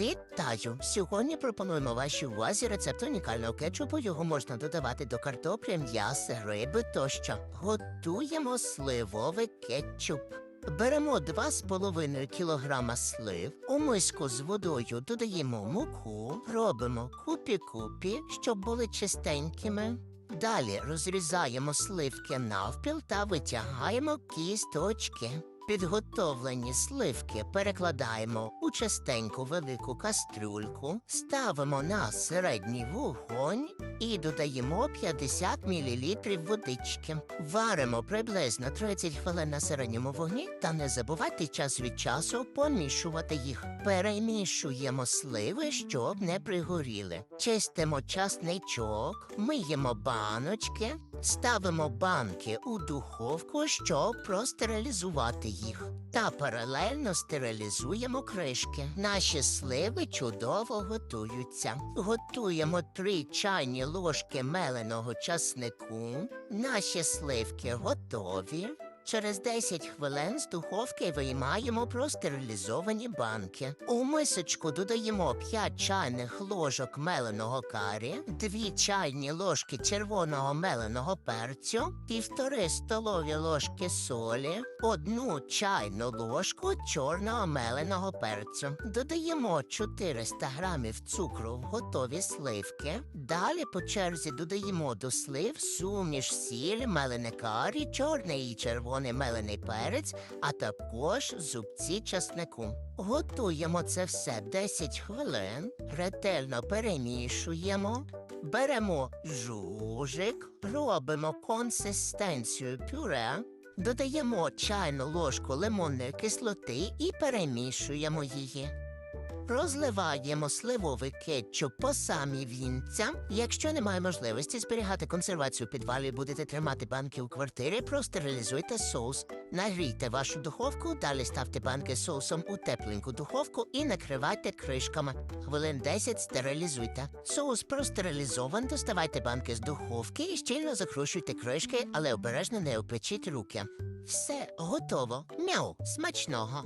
Вітаю! Сьогодні пропонуємо вашій увазі рецепт унікального кетчупу. Його можна додавати до картоплі, м'яса, риби тощо. Готуємо сливовий кетчуп. Беремо 2,5 кг слив, у миску з водою додаємо муку, робимо купі-купі, щоб були чистенькими. Далі розрізаємо сливки навпіл та витягаємо кісточки. Підготовлені сливки перекладаємо у частеньку велику кастрюльку, ставимо на середній вогонь і додаємо 50 мл водички. Варимо приблизно 30 хвилин на середньому вогні та не забувайте час від часу помішувати їх. Перемішуємо сливи, щоб не пригоріли. Чистимо часничок, миємо баночки, ставимо банки у духовку, щоб простерилізувати їх. Та паралельно стерилізуємо кришки. Наші сливи чудово готуються. Готуємо 3 чайні ложки меленого часнику. Наші сливки готові. Через 10 хвилин з духовки виймаємо простерилізовані банки. У мисочку додаємо 5 чайних ложок меленого карі, 2 чайні ложки червоного меленого перцю, півтори столові ложки солі, одну чайну ложку чорного меленого перцю. Додаємо 400 грамів цукру в готові сливки. Далі по черзі додаємо до слив суміш сіль, мелене карі, чорний і червоний мелений перець, а також зубці часнику. Готуємо це все 10 хвилин, ретельно перемішуємо, беремо жужик, робимо консистенцію пюре, додаємо чайну ложку лимонної кислоти і перемішуємо її. Розливаємо сливовий кетчуп по самі вінця. Якщо немає можливості зберігати консервацію в підвалі, будете тримати банки у квартирі, простерилізуйте соус. Нагрійте вашу духовку, далі ставте банки соусом у тепленьку духовку і накривайте кришками. Хвилин 10 стерилізуйте. Соус простерилізован, доставайте банки з духовки і щільно закручуйте кришки, але обережно не опечіть руки. Все готово. Мяу, смачного.